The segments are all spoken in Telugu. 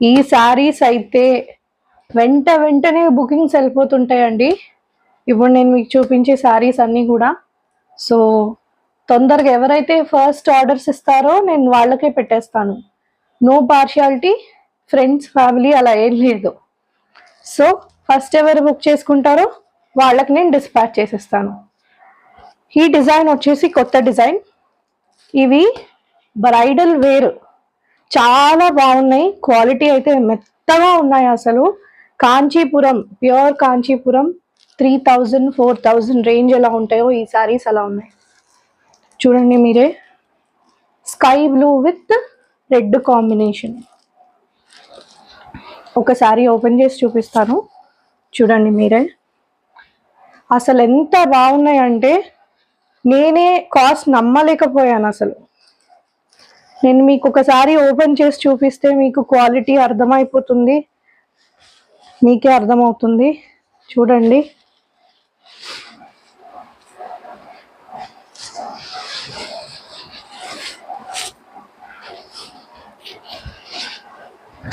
ఈ శారీస్ అయితే వెంట వెంటనే బుకింగ్స్ వెళ్ళిపోతుంటాయండి. ఇప్పుడు నేను మీకు చూపించే శారీస్ అన్నీ కూడా. సో తొందరగా ఎవరైతే ఫస్ట్ ఆర్డర్స్ ఇస్తారో నేను వాళ్ళకే పెట్టేస్తాను. నో పార్షియాలిటీ ఫ్రెండ్స్ ఫ్యామిలీ అలా ఏం లేదు. సో ఫస్ట్ ఎవరు బుక్ చేసుకుంటారో వాళ్ళకి నేను డిస్పాచ్ చేసేస్తాను. ఈ డిజైన్ వచ్చేసి కొత్త డిజైన్. ఇవి బ్రైడల్ వేర్ చాలా బాగున్నాయి. క్వాలిటీ అయితే మెత్తగా ఉన్నాయి అసలు. Kanchipuram pure Kanchipuram three thousand four thousand range ఎలా ఉంటాయో ఈ శారీస్ అలా ఉన్నాయి. చూడండి మీరే. Sky blue with red combination. ఒక శారీ ఓపెన్ చేసి చూపిస్తాను. చూడండి మీరే. అసలు ఎంత బాగున్నాయంటే నేనే కాస్ట్ నమ్మలేకపోయాను అసలు. నేను మీకు ఒకసారి ఓపెన్ చేసి చూపిస్తే మీకు క్వాలిటీ అర్థమైపోతుంది. మీకే అర్థమవుతుంది. చూడండి.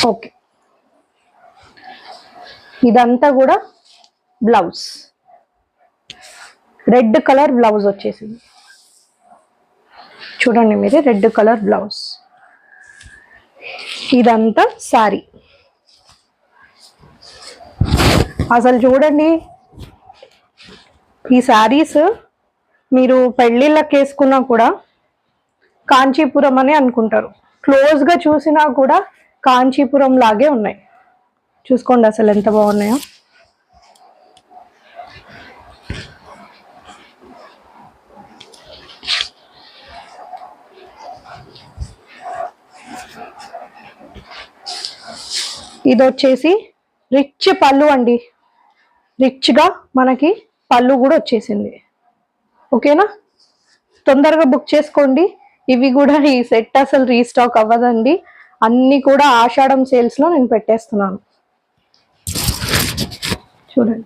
ఓకే. ఇదంతా కూడా బ్లౌజ్. రెడ్ కలర్ బ్లౌజ్ వచ్చేసింది. చూడండి మీరు రెడ్ కలర్ బ్లౌజ్. ఇదంతా శారీ అసలు చూడండి ఈ శారీస్ మీరు పెళ్ళిళ్ళకి వేసుకున్నా కూడా కాంచీపురం అని అనుకుంటారు. క్లోజ్గా చూసినా కూడా కాంచీపురం లాగే ఉన్నాయి. చూసుకోండి అసలు ఎంత బాగున్నాయో. ఇది వచ్చేసి రిచ్ పళ్ళు అండి. రిచ్గా మనకి పళ్ళు కూడా వచ్చేసింది. ఓకేనా? తొందరగా బుక్ చేసుకోండి. ఇవి కూడా ఈ సెట్ అసలు రీస్టాక్ అవ్వదండి. అన్నీ కూడా ఆషాఢం సేల్స్లో నేను పెట్టేస్తున్నాను. చూడండి.